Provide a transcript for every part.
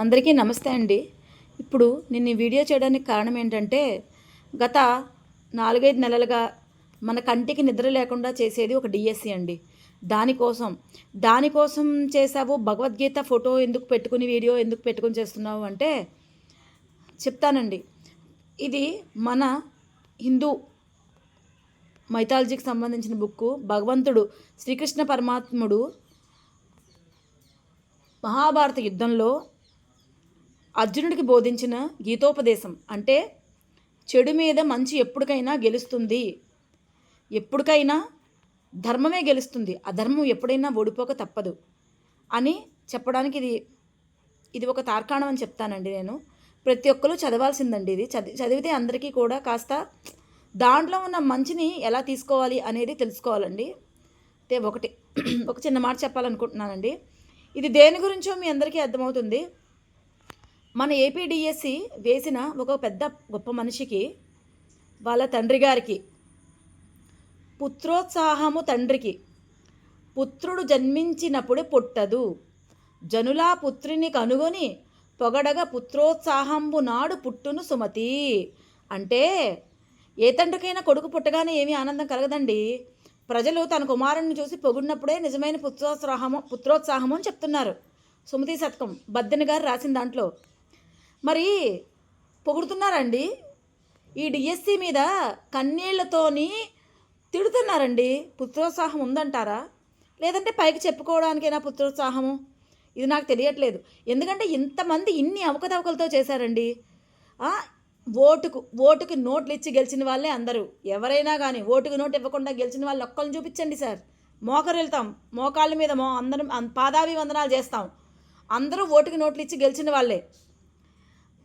అందరికీ నమస్తే అండి. ఇప్పుడు నేను ఈ వీడియో చేయడానికి కారణం ఏంటంటే గత నాలుగైదు నెలలుగా మన కంటికి నిద్ర లేకుండా చేసేది ఒక డిఎస్సి అండి. దానికోసం దానికోసం చేసావు భగవద్గీత ఫోటో ఎందుకు పెట్టుకుని వీడియో ఎందుకు పెట్టుకుని చేస్తున్నావు అంటే చెప్తానండి. ఇది మన హిందూ మైథాలజీకి సంబంధించిన బుక్కు. భగవంతుడు శ్రీకృష్ణ పరమాత్ముడు మహాభారత యుద్ధంలో అర్జునుడికి బోధించిన గీతోపదేశం అంటే చెడు మీద మంచి ఎప్పటికైనా గెలుస్తుంది. ఎప్పటికైనా ధర్మమే గెలుస్తుంది. అధర్మం ఎప్పుడైనా ఓడిపోక తప్పదు అని చెప్పడానికి ఇది ఇది ఒక తార్కాణం అని చెప్తానండి నేను. ప్రతి ఒక్కరు చదవాల్సిందండి ఇది. చదివి చదివితే అందరికీ కూడా కాస్త దాంట్లో ఉన్న మంచిని ఎలా తీసుకోవాలి అనేది తెలుసుకోవాలండి. అంటే ఒకటి ఒక చిన్న మాట చెప్పాలనుకుంటున్నానండి. ఇది దేని గురించో మీ అందరికీ అర్థమవుతుంది. మన ఏపీడిఎస్సి వేసిన ఒక పెద్ద గొప్ప మనిషికి వాళ్ళ తండ్రి గారికి పుత్రోత్సాహము తండ్రికి పుత్రుడు జన్మించినప్పుడు పుట్టదు. జనులా పుత్రిని కనుగొని పొగడగా పుత్రోత్సాహంబు నాడు పుట్టును సుమతి. అంటే ఏ తండ్రికైనా కొడుకు పుట్టగానే ఏమీ ఆనందం కలగదండి. ప్రజలు తన కుమారుణ్ణి చూసి పొగిడినప్పుడే నిజమైన పుత్రోత్సాహము పుత్రోత్సాహము అని చెప్తున్నారు. సుమతి శతకం బద్దెని గారు రాసిన దాంట్లో మరి పొగుడుతున్నారండి? ఈ డిఎస్సి మీద కన్నీళ్ళతోని తిడుతున్నారండి. పుత్రోత్సాహం ఉందంటారా? లేదంటే పైకి చెప్పుకోవడానికైనా పుత్రోత్సాహము? ఇది నాకు తెలియట్లేదు. ఎందుకంటే ఇంతమంది ఇన్ని అవకతవకలతో చేశారండి. ఓటుకు ఓటుకు నోట్లు ఇచ్చి గెలిచిన వాళ్ళే అందరూ. ఎవరైనా కానీ ఓటుకు నోటు ఇవ్వకుండా గెలిచిన వాళ్ళు ఒక్కరిని చూపించండి సార్. మోకరు వెళ్తాం మోకాళ్ళ మీద మో అందరం పాదాభివందనాలు వందనాలు చేస్తాం. అందరూ ఓటుకి నోట్లు ఇచ్చి గెలిచిన వాళ్ళే.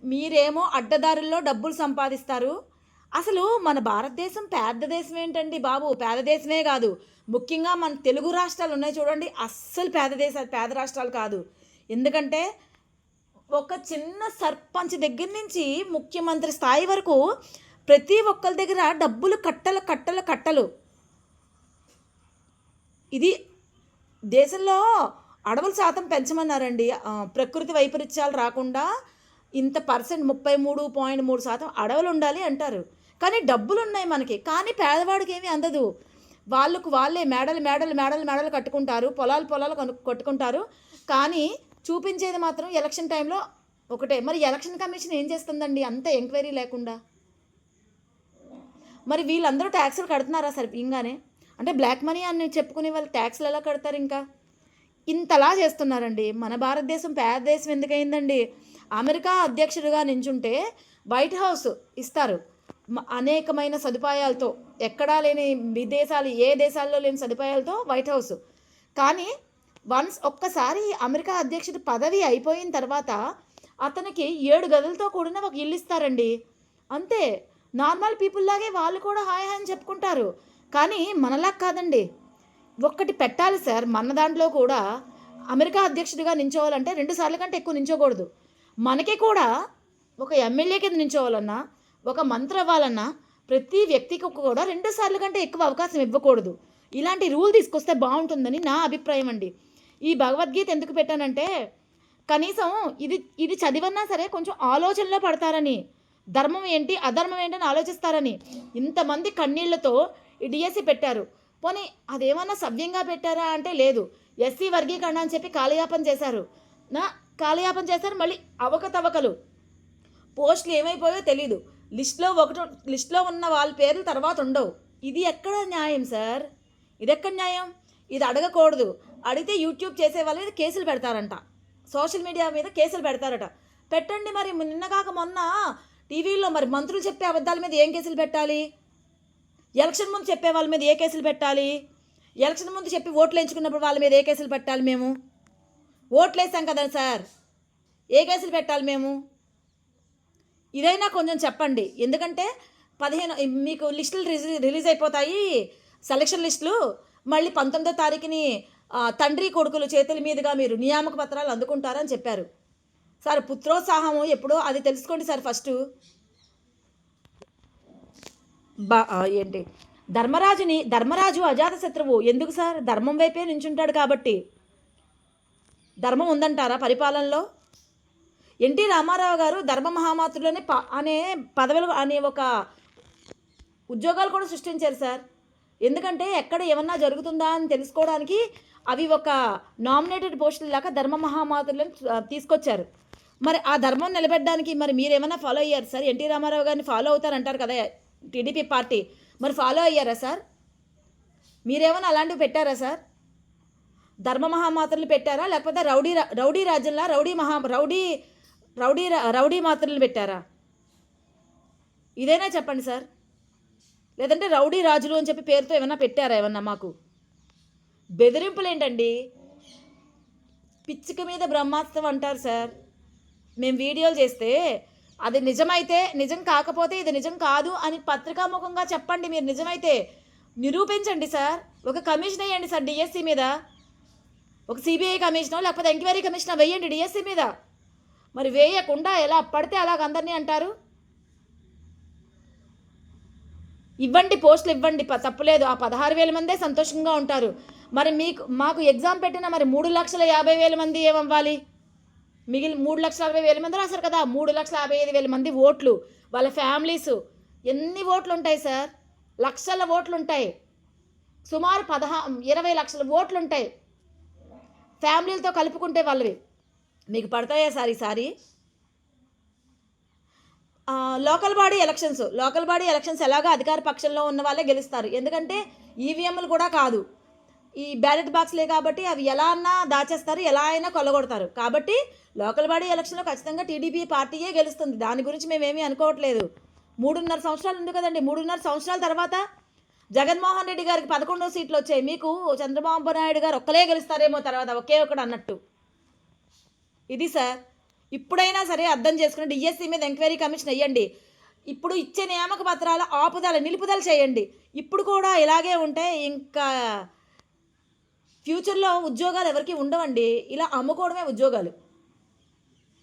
మీరేమో అడ్డదారుల్లో డబ్బులు సంపాదిస్తారు. అసలు మన భారతదేశం పేద దేశం ఏంటండి బాబు? పేద దేశమే కాదు. ముఖ్యంగా మన తెలుగు రాష్ట్రాలు ఉన్నాయి చూడండి. అస్సలు పేద దేశాలు పేద రాష్ట్రాలు కాదు. ఎందుకంటే ఒక చిన్న సర్పంచ్ దగ్గర నుంచి ముఖ్యమంత్రి స్థాయి వరకు ప్రతి ఒక్కరి దగ్గర డబ్బులు కట్టలు కట్టలు కట్టలు. ఇది దేశంలో అడవుల శాతం పెంచమన్నారండి. ప్రకృతి వైపరీత్యాలు రాకుండా ఇంత పర్సెంట్ ముప్పై మూడు పాయింట్ మూడు శాతం అడవులు ఉండాలి అంటారు. కానీ డబ్బులు ఉన్నాయి మనకి. కానీ పేదవాడికి ఏమీ అందదు. వాళ్ళకు వాళ్ళే మేడలు మేడలు మేడలు మేడలు కట్టుకుంటారు. పొలాలు పొలాలు కొను- కొట్టుకుంటారు. కానీ చూపించేది మాత్రం ఎలక్షన్ టైంలో ఒకటే. మరి ఎలక్షన్ కమిషన్ ఏం చేస్తుందండి? అంత ఎంక్వైరీ లేకుండా. మరి వీళ్ళందరూ ట్యాక్సులు కడుతున్నారా సరిగ్గానే అంటే బ్లాక్ మనీ అని చెప్పుకునే వాళ్ళు ట్యాక్స్లు ఎలా కడతారు ఇంకా? ఇంతలా చేస్తున్నారండి. మన భారతదేశం పేద దేశం ఎందుకయిందండి? అమెరికా అధ్యక్షుడిగా నించుంటే వైట్ హౌస్ ఇస్తారు. అనేకమైన సదుపాయాలతో ఎక్కడా లేని విదేశాలు ఏ దేశాల్లో లేని సదుపాయాలతో వైట్ హౌస్. కానీ వన్స్ ఒక్కసారి అమెరికా అధ్యక్షుడి పదవి అయిపోయిన తర్వాత అతనికి ఏడు గదులతో కూడిన ఒక ఇల్లు ఇస్తారండి. అంతే నార్మల్ పీపుల్ లాగే వాళ్ళు కూడా హాయ్ హాయ్ అని చెప్పుకుంటారు. కానీ మనలా కాదండి. ఒక్కటి పెట్టాలి సార్ మన దాంట్లో కూడా అమెరికా అధ్యక్షుడిగా నించోవాలంటే రెండు సార్లు కంటే ఎక్కువ నించోకూడదు. మనకి కూడా ఒక ఎమ్మెల్యే కింద నించోవాలన్నా ఒక మంత్రి అవ్వాలన్నా ప్రతి వ్యక్తికి కూడా రెండు సార్లు కంటే ఎక్కువ అవకాశం ఇవ్వకూడదు. ఇలాంటి రూల్ తీసుకొస్తే బాగుంటుందని నా అభిప్రాయం అండి. ఈ భగవద్గీత ఎందుకు పెట్టానంటే కనీసం ఇది ఇది చదివన్నా సరే కొంచెం ఆలోచనలో పడతారని ధర్మం ఏంటి అధర్మం ఏంటని ఆలోచిస్తారని ఇంతమంది కన్నీళ్ళతో ఈ డిఎస్సి పెట్టారు. పోనీ అదేమన్నా సవ్యంగా పెట్టారా అంటే లేదు. ఎస్సీ వర్గీకరణ అని చెప్పి కాలయాపన చేశారు. నా కాలయాపన చేశారు మళ్ళీ అవకతవకలు. పోస్టులు ఏమైపోయో తెలీదు. లిస్ట్లో ఒకటి లిస్ట్లో ఉన్న వాళ్ళ పేర్లు తర్వాత ఉండవు. ఇది ఎక్కడ న్యాయం సార్? ఇది ఎక్కడ న్యాయం? ఇది అడగకూడదు. అడిగితే యూట్యూబ్ చేసే వాళ్ళ మీద కేసులు పెడతారంట. సోషల్ మీడియా మీద కేసులు పెడతారట. పెట్టండి మరి నిన్న కాక మొన్న టీవీలో మరి మంత్రులు చెప్పే అబద్ధాల మీద ఏం కేసులు పెట్టాలి? ఎలక్షన్ ముందు చెప్పే వాళ్ళ మీద ఏ కేసులు పెట్టాలి? ఎలక్షన్ ముందు చెప్పి ఓట్లు ఎంచుకున్నప్పుడు వాళ్ళ మీద ఏ కేసులు పెట్టాలి మేము? ఓట్లు వేసాం కదా సార్. ఏ కేసులు పెట్టాలి మేము? ఇదైనా కొంచెం చెప్పండి. ఎందుకంటే పదిహేను మీకు లిస్టులు రిలీజ్ రిలీజ్ అయిపోతాయి. సెలక్షన్ లిస్టులు మళ్ళీ పంతొమ్మిదో తారీఖుని తండ్రి కొడుకుల చేతుల మీదుగా మీరు నియామక పత్రాలు అందుకుంటారని చెప్పారు. సార్ పుత్రోత్సాహము ఎప్పుడో అది తెలుసుకోండి సార్ ఫస్ట్. బా ఏంటి? ధర్మరాజుని ధర్మరాజు అజాతశత్రువు ఎందుకు సార్? ధర్మం వైపే నించుంటాడు కాబట్టి. ధర్మం ఉందంటారా పరిపాలనలో? ఎన్టీ రామారావు గారు ధర్మ మహామాతృలోనే ప అనే పదవులు అనే ఒక ఉద్యోగాలు కూడా సృష్టించారు సార్. ఎందుకంటే ఎక్కడ ఏమన్నా జరుగుతుందా అని తెలుసుకోవడానికి అవి ఒక నామినేటెడ్ పోస్టుల లాగా ధర్మ మహామాతృలను తీసుకొచ్చారు. మరి ఆ ధర్మం నిలబెట్టడానికి మరి మీరేమన్నా ఫాలో అయ్యారు సార్? ఎన్టీ రామారావు గారిని ఫాలో అవుతారంటారు కదా టీడీపీ పార్టీ. మరి ఫాలో అయ్యారా సార్? మీరేమైనా అలాంటివి పెట్టారా సార్? ధర్మ మహామాతలు పెట్టారా? లేకపోతే రౌడీ రౌడీ రాజుల్లా? రౌడీ మహా రౌడీ రౌడీ రౌడీ మాత్రలు పెట్టారా? ఇదైనా చెప్పండి సార్. లేదంటే రౌడీ రాజులు అని చెప్పి పేరుతో ఏమన్నా పెట్టారా ఏమన్నా మాకు? బెదిరింపులు ఏంటండి పిచ్చిక మీద బ్రహ్మాస్త్రం అంటారు సార్. మేము వీడియోలు చేస్తే అది నిజమైతే నిజం కాకపోతే ఇది నిజం కాదు అని పత్రికాముఖంగా చెప్పండి మీరు నిజమైతే. నిరూపించండి సార్. ఒక కమిషన్ వేయండి సార్ డిఎస్సి మీద. ఒక సిబిఐ కమిషనో లేకపోతే ఎంక్వైరీ కమిషన్ వేయండి డిఎస్సి మీద. మరి వేయకుండా ఎలా పడితే అలాగ అందరినీ అంటారు? ఇవ్వండి పోస్టులు ఇవ్వండి ప- తప్పులేదు. ఆ పదహారు వేల మందే సంతోషంగా ఉంటారు. మరి మీకు మాకు ఎగ్జామ్ పెట్టిన మరి మూడు లక్షల యాభై వేల మంది ఏమవ్వాలి? మిగిలిన మూడు లక్షల అరవై వేల మంది రాశారు కదా మూడు లక్షల యాభై ఐదు వేల మంది ఓట్లు. వాళ్ళ ఫ్యామిలీస్ ఎన్ని ఓట్లు ఉంటాయి సార్? లక్షల ఓట్లు ఉంటాయి సుమారు పదహా ఇరవై లక్షల ఓట్లు ఉంటాయి ఫ్యామిలీలతో కలుపుకుంటే వాళ్ళవి. మీకు పడతాయా సార్ ఈసారి local body elections. Local body elections ఎలాగో అధికార పక్షంలో ఉన్న వాళ్ళే గెలుస్తారు. ఎందుకంటే ఈవీఎంలు కూడా కాదు. ఈ బ్యాలెట్ బాక్స్లే కాబట్టి అవి ఎలా అన్నా దాచేస్తారు ఎలా అయినా కొల్లగొడతారు. కాబట్టి లోకల్ బాడీ ఎలక్షన్లో ఖచ్చితంగా టీడీపీ పార్టీయే గెలుస్తుంది. దాని గురించి మేమేమీ అనుకోవట్లేదు. మూడున్నర సంవత్సరాలు ఉంది కదండి. మూడున్నర సంవత్సరాల తర్వాత జగన్మోహన్ రెడ్డి గారికి పదకొండో సీట్లు వచ్చాయి. మీకు చంద్రబాబు నాయుడు గారు ఒక్కలే గెలుస్తారేమో తర్వాత ఒకే ఒకడు అన్నట్టు. ఇది సార్ ఇప్పుడైనా సరే అర్థం చేసుకుని డిఎస్సి మీద ఎంక్వైరీ కమిషన్ వేయండి. ఇప్పుడు ఇచ్చే నియామక పత్రాల ఆపుదల నిలుపుదల చేయండి. ఇప్పుడు కూడా ఇలాగే ఉంటే ఇంకా ఫ్యూచర్లో ఉద్యోగాలు ఎవరికి ఉండవండి. ఇలా అమ్ముకోవడమే ఉద్యోగాలు.